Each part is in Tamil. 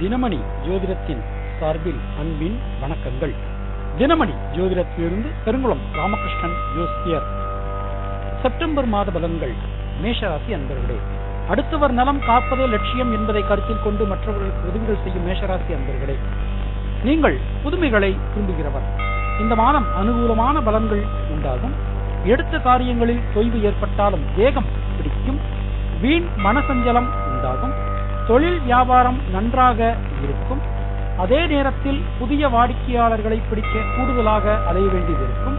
தினமணி ஜோதிடத்தின் சார்பில் அன்பின் வணக்கங்கள். தினமணி ஜோதிடத்திலிருந்து பெருங்குளம் ராமகிருஷ்ணன் ஜோசியர். செப்டம்பர் மாத பலன்கள் மேஷராசி அன்பர்களே. அடுத்தவர் நலம் காப்பதே லட்சியம் என்பதை கருத்தில் கொண்டு மற்றவர்களுக்கு உதவிகள் செய்யும் மேஷராசி அன்பர்களே. நீங்கள் புதுமைகளை விரும்புகிறவர். இந்த மாதம் அனுகூலமான பலன்கள் உண்டாகும். எடுத்த காரியங்களில் தொய்வு ஏற்பட்டாலும் வேகம் பிடிக்கும். வீண் மனசஞ்சலம் உண்டாகும். தொழில் வியாபாரம் நன்றாக இருக்கும். அதே நேரத்தில் புதிய வாடிக்கையாளர்களை பிடிக்க கூடுதலாக அலைய வேண்டியது இருக்கும்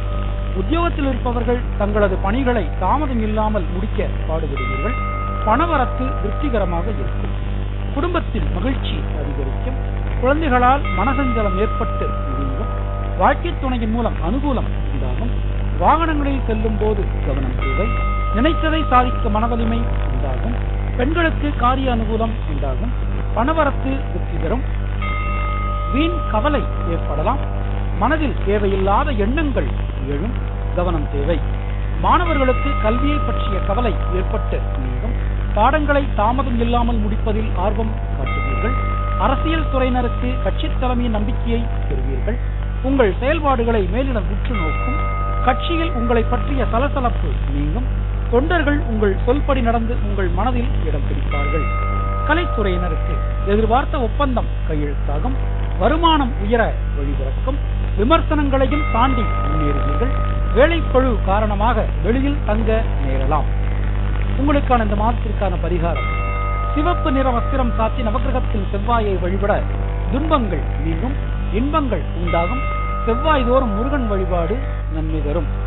உத்தியோகத்தில் இருப்பவர்கள் தங்களது பணிகளை தாமதம் இல்லாமல் முடிக்க பாடுபடுவீர்கள். பணவரத்து திருப்திகரமாக இருக்கும். குடும்பத்தில் மகிழ்ச்சி அதிகரிக்கும். குழந்தைகளால் மனசஞ்சலம் ஏற்பட்டு முடியும் வாழ்க்கை துணையின் மூலம் அனுகூலம் உண்டாகும். வாகனங்களில் செல்லும் போது கவனம் தேவை. நினைத்ததை சாதிக்க மனவலிமை பெண்களுக்கு காரிய அனுகூலம் உண்டாகும் பணவரத்து வெற்றி பெறும். வீண் கவலை ஏற்படலாம். மனதில் தேவையில்லாத எண்ணங்கள் எழும். கவனம் தேவை. மாணவர்களுக்கு கல்வியை பற்றிய கவலை ஏற்பட்டு நீங்கும். பாடங்களை தாமதம் இல்லாமல் முடிப்பதில் ஆர்வம் காட்டுவீர்கள். அரசியல் துறையினருக்கு கட்சி தலைமையின் நம்பிக்கையை பெறுவீர்கள். உங்கள் செயல்பாடுகளை மேலிடம் உற்று நோக்கும். கட்சியில் உங்களை பற்றிய சலசலப்பு நீங்கும். தொண்டர்கள் உங்கள் சொல்படி நடந்து உங்கள் மனதில் இடம் பிடிப்பார்கள். கலைத்துறையினருக்கு எதிர்பார்த்த ஒப்பந்தம் கையெழுத்தாகும். வருமானம் உயர வழிபிறக்கும் விமர்சனங்களையும் தாண்டி முன்னேறுவீர்கள். வேலைப்பழு காரணமாக வெளியில் தங்க நேரலாம். உங்களுக்கான இந்த மாதத்திற்கான பரிகாரம். சிவப்பு நிற வஸ்திரம் சாத்தி நவகிரகத்தில் செவ்வாயை வழிபட துன்பங்கள் நீங்கும். இன்பங்கள் உண்டாகும். செவ்வாய் தோறும் முருகன் வழிபாடு நன்மை தரும்.